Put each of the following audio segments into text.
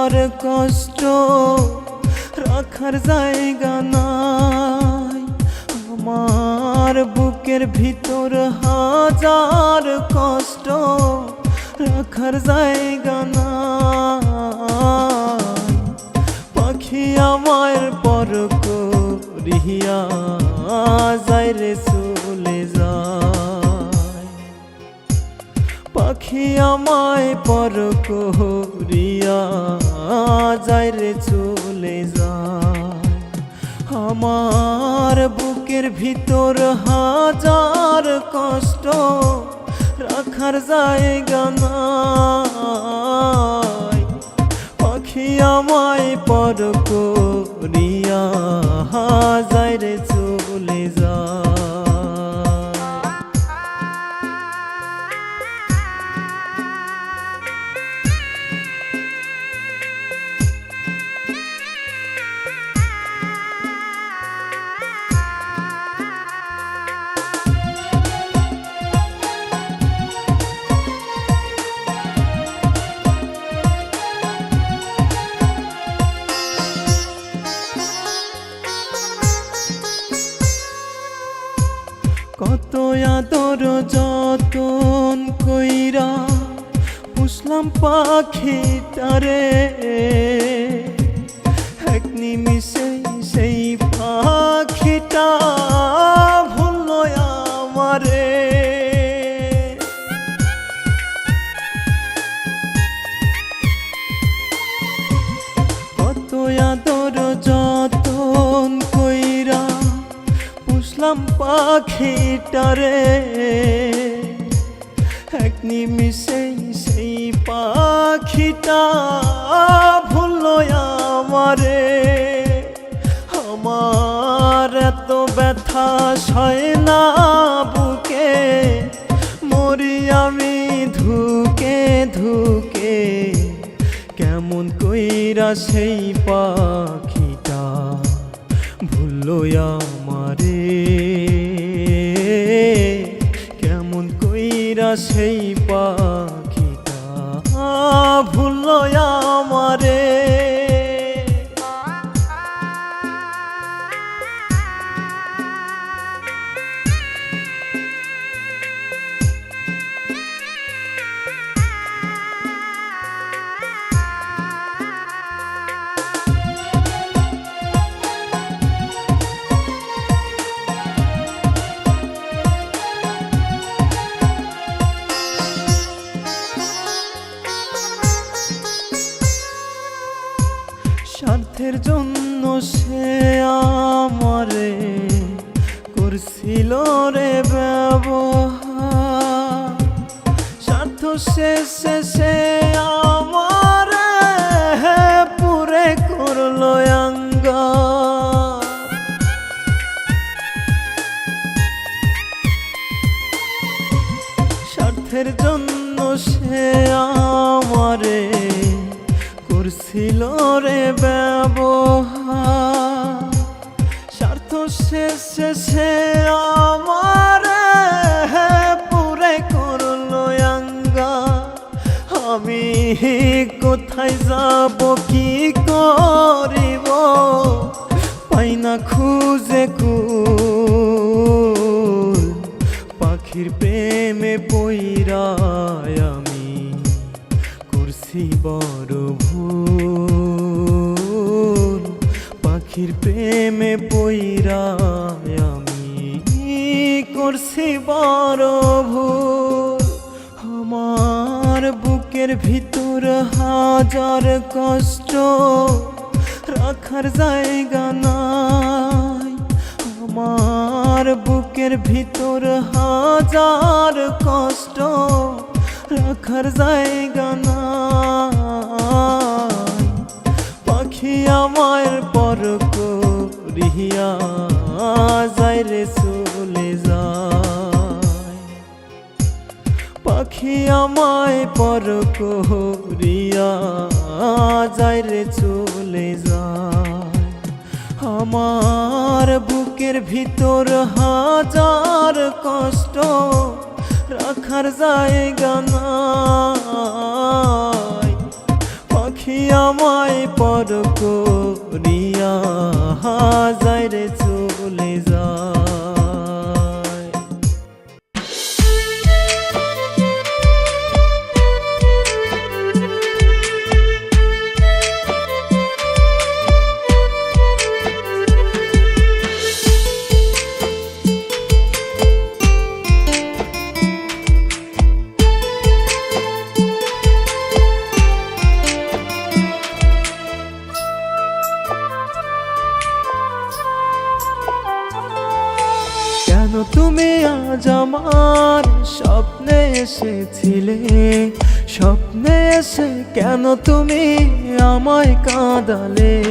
হাজার কষ্ট রাখার জায়গা নাই। আমার বুকের ভিতর হাজার কষ্ট রাখার জায়গা নাই। পাখি আমার পর করিয়া যায় রে চলে যায়। পাখি আমায় পর করিয়া যায় রে চলে যায়। আমার বুকের ভিতর হাজার কষ্ট রাখার জায়গা নাই। পাখি আমায় পর করিয়া যায় রে চলে যায়। পাখিটারে এক নিমিষেই সেই পাখিটা ভুলল আমারে। আমার এত ব্যথা সয় না বুকে, মরি আমি ধুকে ধুকে। কেমন কইরা সেই পাখিটা ভুললো আমারে। সেই পাখিটা ভুললো সে আমারে করছিল রে ব্যবহার। স্বার্থ শেষে সে আমারে পুরে করল অঙ্গা আমি কোথায় যাব, কি করিব? পাই না খুঁজে কুল। পাখির প্রেমে পইরায় বড় ভুল পাখির প্রেমে পইরায় আমি করছি বড় ভুল আমার বুকের ভিতর হাজার কষ্ট রাখার জায়গা নাই। আমার বুকের ভিতর হাজার কষ্ট রাখার জায়গা নাই। পাখি আমার পর করিয়া যায় রে, চলে যায়। পাখি আমায় পর করিয়া যায় রে, চলে যায়। আমার বুকের ভিতর হাজার কষ্ট রাখার জায়গা নাই। পাখি আমায় পর করিয়া যায় রে চলে যায় তুমি আমায় কাঁদালে?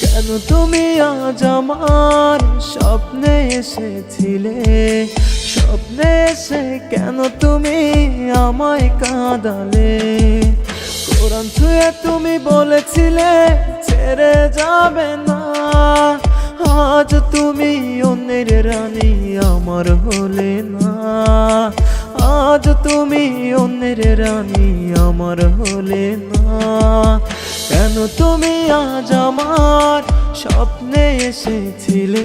কেন তুমি আজ আমার স্বপ্নে এসেছিলে? স্বপ্নে এসে কেন তুমি আমায় কাঁদালে? কোরআন ছুঁয়ে তুমি বলেছিলে, ছেড়ে যাবে না। আজ তুমি অন্যের রানী, আমার হলে না। আজ তুমি অন্যের রানী আমার হলে না। কেন তুমি আজ আমার স্বপ্নে এসেছিলে?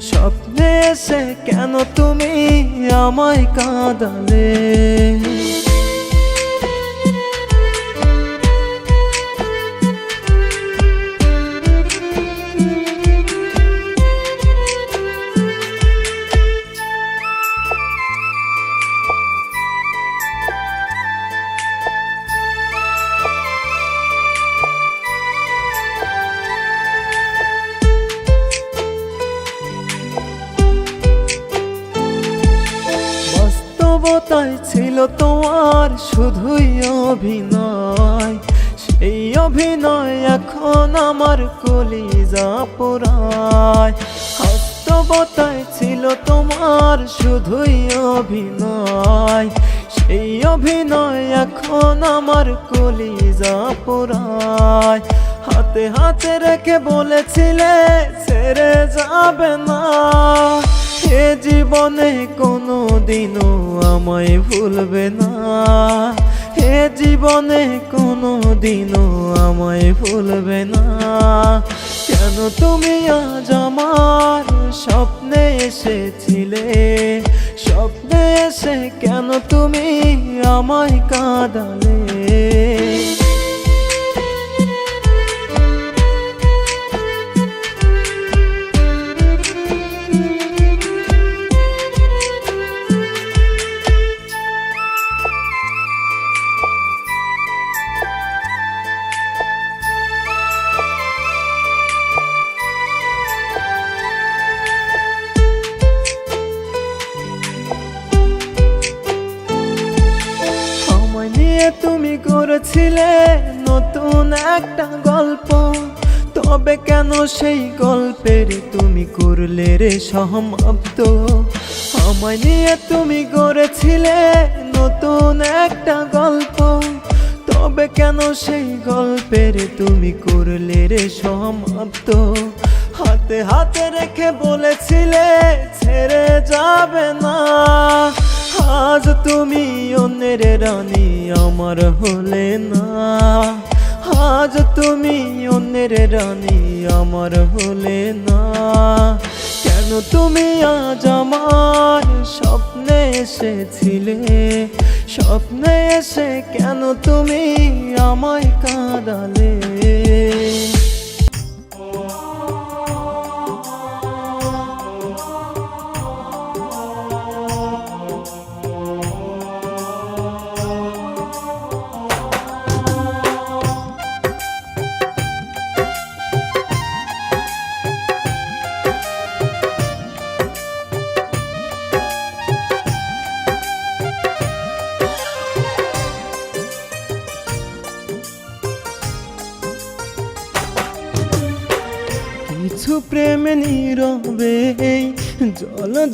স্বপ্নে এসে কেন তুমি আমায় কাঁদালে? কলিজা হাতে হাতে রেখে বলেছিলে, ছেড়ে যাবে না। এ জীবনে কোনো দিনও আমায় ভুলবে না। এ জীবনে কোনো দিনও আমায় ভুলবে না। কেন তুমি আজ আমার স্বপ্নে এসেছিলে? স্বপ্নে এসে কেন তুমি আমায় কাঁদালে? করেছিলে নতুন একটা গল্প। তবে কেন সেই গল্পের তুমি করলে রে সমাপ্ত? আমায় নিয়ে তুমি করেছিলে নতুন একটা গল্প। তবে কেন সেই গল্পের তুমি করলে রে সমাপ্ত? হাতে হাতে রেখে বলেছিলে ছেড়ে যাবে না। আজ তুমি অন্যের রানী, আমার হলে না। আজ তুমি অন্যের রানী, আমার হলে না। কেন তুমি আজ আমার স্বপ্নে এসেছিলে? স্বপ্নে এসে কেন তুমি আমায় কাঁদালে?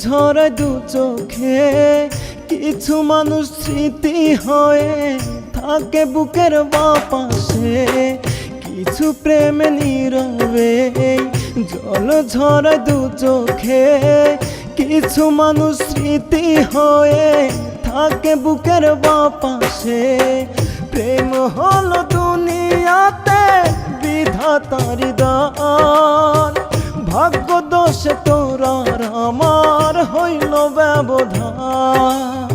ঝরায় দু চোখে কিছু মানুষ স্মৃতি হয়ে থাকে বুকের বাপাশে। কিছু প্রেমে নীরবে, জল ঝরায় দু চোখে কিছু মানুষ স্মৃতি হয়ে থাকে বুকের বাপাশে। প্রেম হলো দুনিয়াতে বিধাতারি দান ভাগ্য দোষে তোরার আমার হইল ব্যবধান।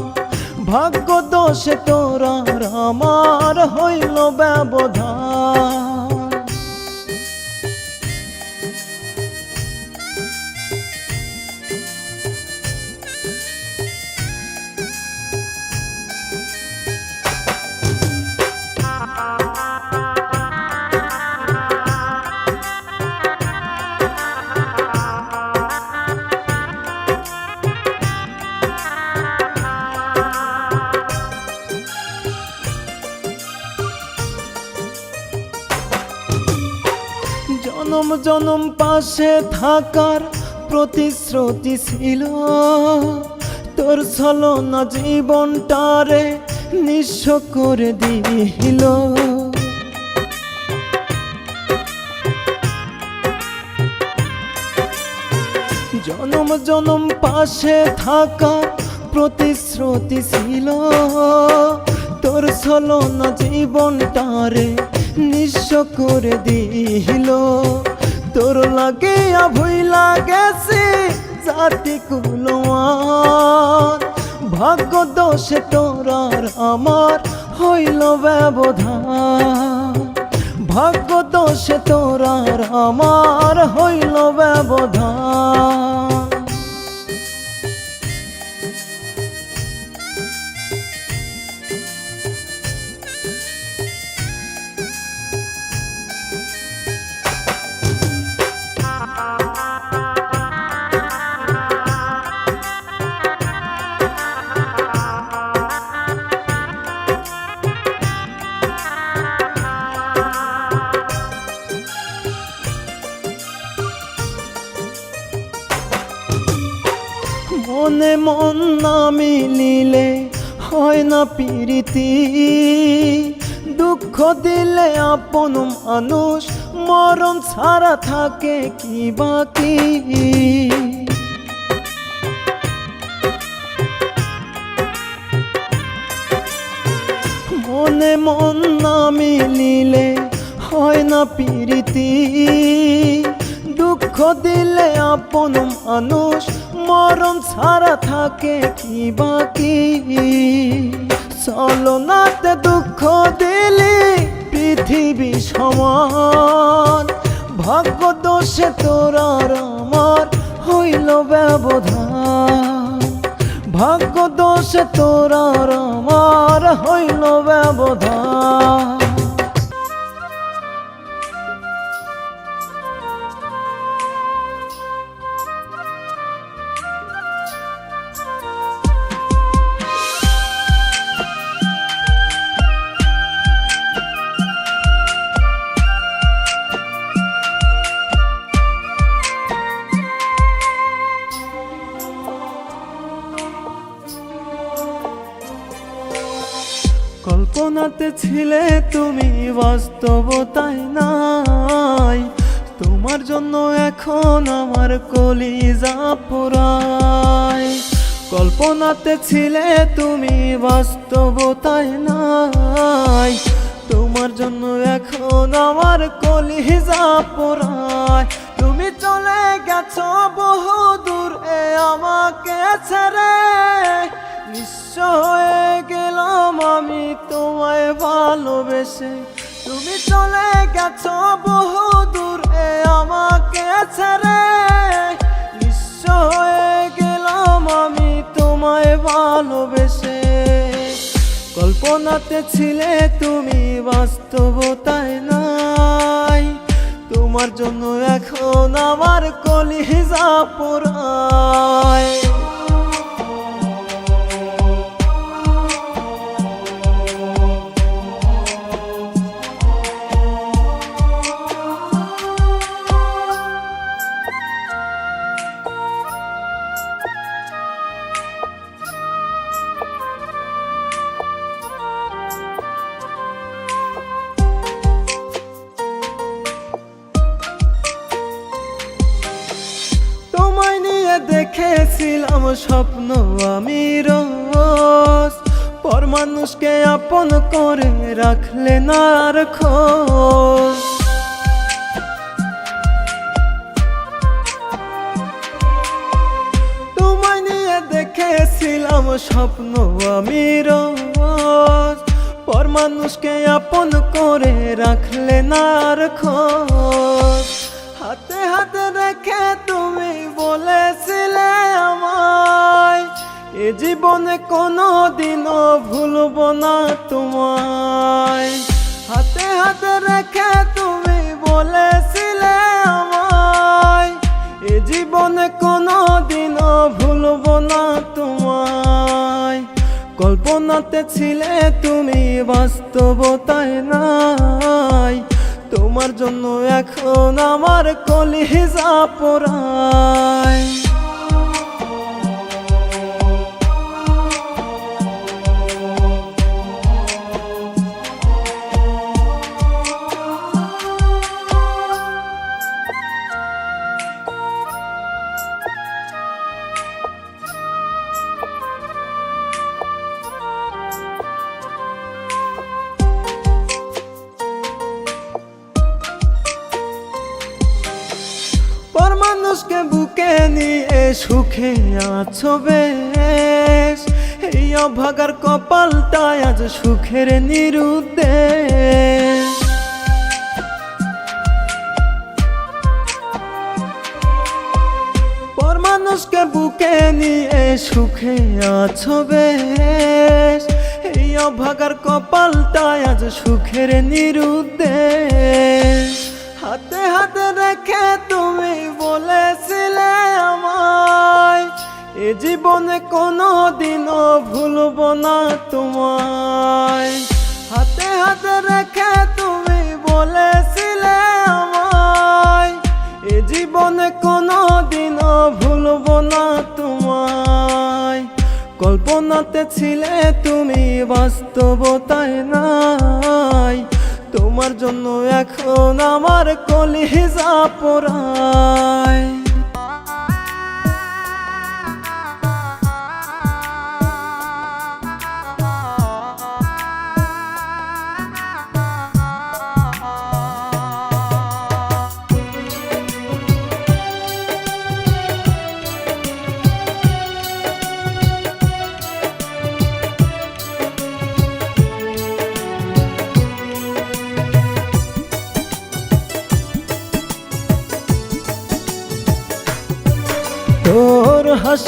ভাগ্য দোষে তোরার আমার হইল ব্যবধান। জনম পাশে থাকার প্রতিশ্রুতি ছিল। তোর ছলনা জীবনটারে নিঃস্ব করে দিল। জনম জনম পাশে থাকা প্রতিশ্রুতি ছিল। তোর ছলনা জীবনটারে নিঃস্ব করে দিল। তোর লাগে ভুইলা গেছে জাতি কুলওয়ান ভাগ্য দোষে তোর আর আমার হইল ব্যবধান। ভাগ্য দোষে তোর আর আমার হইল ব্যবধান। মনে মন না মিলিলে হয় না প্রীতি। দুঃখ দিলে আপন মানুষ, মরণ ছাড়া থাকে কি বাকি? মনে মন না মিলিলে হয় না দুঃখ দিলে আপন মানুষ, মরণ ছাড়া থাকে কি বাকি? চলো নাতে দুঃখ দিলে, পৃথিবী সমান। ভাগ্য দোষে তোরার আমার হইল ব্যবধান। ভাগ্য দোষে তোরার আমার হইল ব্যবধান। ছিলে তুমি বাস্তবতায় নাই। তোমার জন্য এখন আমার কলিজা পোড়ায়। কল্পনাতে ছিলে তুমি বাস্তবতায় নাই। তোমার জন্য এখন আমার কলিজা পোড়ায়। তুমি চলে গেছো বহু দূর আমাকে ছেড়ে। নিঃস্ব হয়ে গেলাম আমি তোমায় ভালোবেসে। তুমি চলে গেছো বহু দূর আমাকে ছেড়ে। নিঃস্ব হয়ে গেলাম আমি তোমায় ভালোবেসে। কল্পনাতে ছিলে তুমি, বাস্তবতায় নাই। তোমার জন্য এখন আমার কলিজা পোড়ায়। স্বপ্ন, আমি রোজ। পর মানুষকে আপন করে রাখলে না খোঁজ। হাতে হাতে রেখে তুমি বলেছিলে আমায়, এ জীবনে কোনো দিনও ভুলব না তোমায়। হাতে হাতে রেখে তুমি বলেছিলে আমায়, এ জীবনে কোনো দিনও ভুলব না কল্পনাতে ছিলে তুমি বাস্তবতায় নাই। তোমার জন্য এখন আমার কলিজা পোড়ায়। সুখে আছো বেশ। এই অভাগার কপালটা আজ সুখের নিরুদ্দেশ। পর মানুষকে বুকে নিয়ে সুখে আছো বেশ। এই অভাগার কপালটা আজ সুখের নিরুদ্দেশ। হাতে হাতে রেখে তুমি বলেছিলে আমায় এ জীবনে কোনো দিনও ভুলব না তোমায়। হাতে হাতে রেখে তুমি বলেছিলে আমায়, এ জীবনে কোনো দিনও ভুলব না তোমায়। কল্পনাতে ছিলে তুমি, বাস্তবতায় নাই। তোমার জন্য এখন আমার কলিজা পোড়ায়।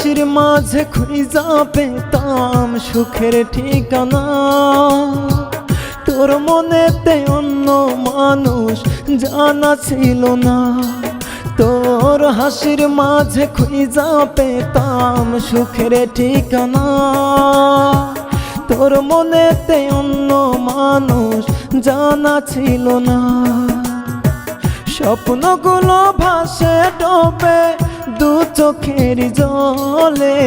হাসির মাঝে খুঁজা পেতাম সুখের ঠিকানা। তোর মনেতে অন্য মানুষ জানা ছিল না। তোর হাসির মাঝে খুঁজা পেতাম সুখের ঠিকানা। তোর মনেতে অন্য মানুষ জানা ছিল না। স্বপ্নগুলো ভাসে ডোবে দু চোখের জলে,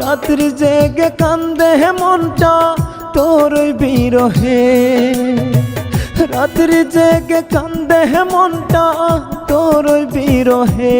রাত্রি জেগে কান্দে মনটা তোর বিরহে। রাত্রি জেগে কান্দে মনটা তোর বিরহে।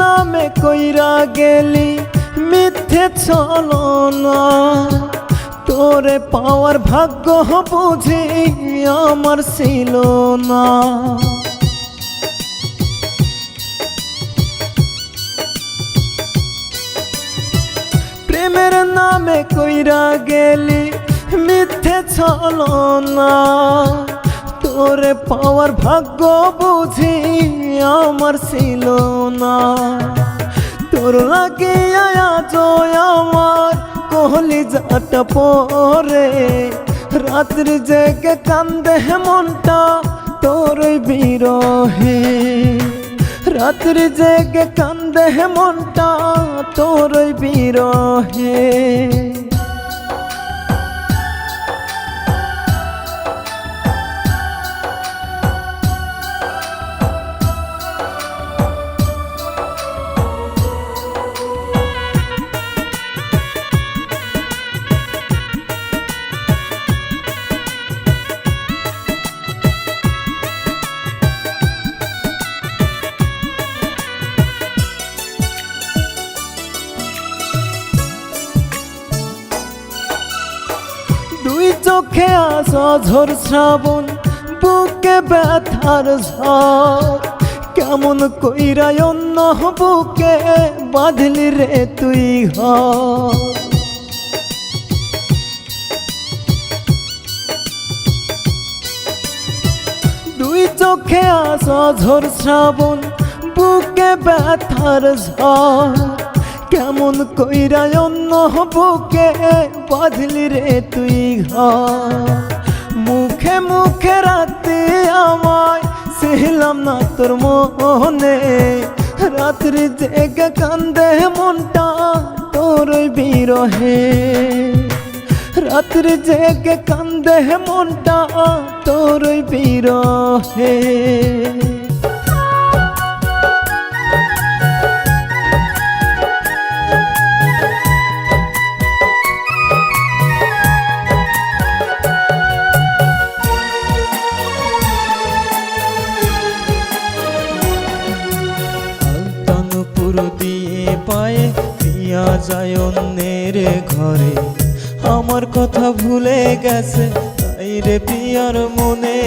নামে কইরা গেলি, মিথ্যে ছলনা। তোরে পাওয়ার ভাগ্য বুঝি আমার ছিল না। প্রেমের নামে কইরা গেলি, মিথ্যে ছলনা। তোরে পাওয়ার ভাগ্য বুঝি আমার ছিল না। তোর লাগে আজ আমার কোহলি যাটা পরে। রাত্রি জেগে কান্দে মনটা তোর বিরহে। রাত্রি জেগে কান্দে মনটা তোর বিরহে। ঝড় শ্রাবণ, বুকে ব্যথার ঝড়। কেমন কইরা অন্য বুকে বাঁধলি রে তুই ঘর। দুই চোখে আস ঝড় শ্রাবণ, বুকে ব্যথার ঝড়। কেমন কইরা অন্য বুকে বাঁধলি রে তুই ঘর। মুখে মুখে রাতে আমায় সেহলাম না তোর মনে রাত্রি জেগে কান্দে মনটা তোর বিরহে। রাত্রি জেগে কান্দে মনটা তোর বিরহে। আমার কথা ভুলে গেছে। তাই রে পিয়ার মনে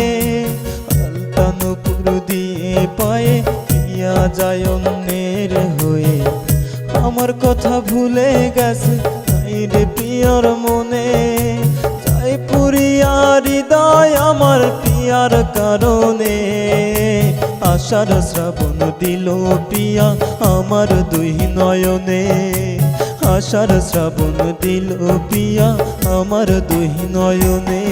আলতানপুর দিয়ে পায়ে পিয়া যায় অন্যের হয়ে। আমার কথা ভুলে গেছে তাই রে পিয়ার মনে। যাই পুরিয়া হৃদয় আমার পিয়ার কারণে। আশার শ্রাবণ দিল পিয়া আমার দুই নয়নে। আশার শ্রাবণ দিল পিয়া আমার দুই নয়নে।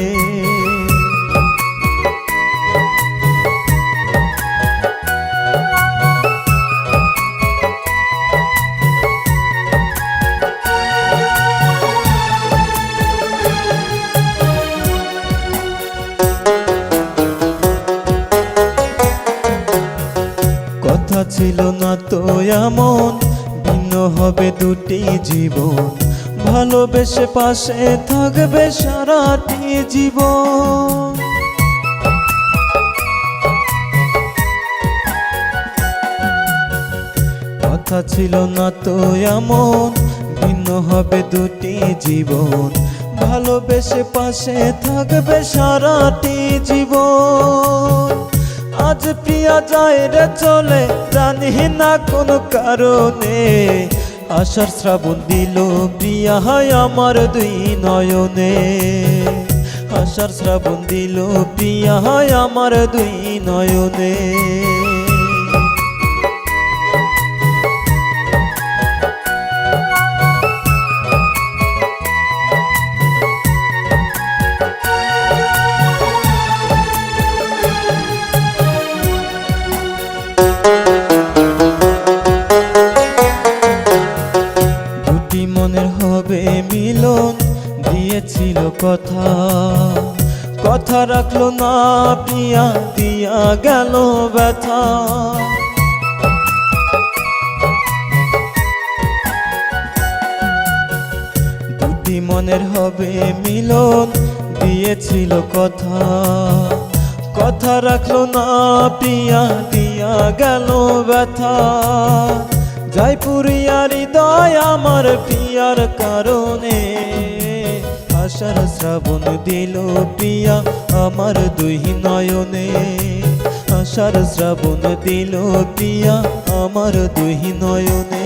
জীবন, ভালোবেসে পাশে থাকবে সারাটি জীবন। কথা ছিল না তো এমন, ভিন্ন হবে দুটি জীবন। ভালোবেসে পাশে থাকবে সারাটি জীবন। আজ প্রিয়া যায় রে চলে জানি না কোনো কারণে। আশার শ্রাবণ দিল, প্রিয়া হয় আমার দুই নয়নে। আশার শ্রাবণ দিল, প্রিয়া হয় আমার দুই নয়নে। কথা কথা রাখল না, পিয়া দিয়া গেল ব্যথা। দুটি মনের হবে মিলন, দিয়েছিল কথা। কথা রাখল না, পিয়া দিয়া গেল ব্যথা। জয়পুরিয়া হৃদয় আমার পিয়ার কারণে। আশার শ্রাবণ দিল পিয়া আমার দুই নয়নে। আশার শ্রাবণ দিল পিয়া আমার দুই নয়নে।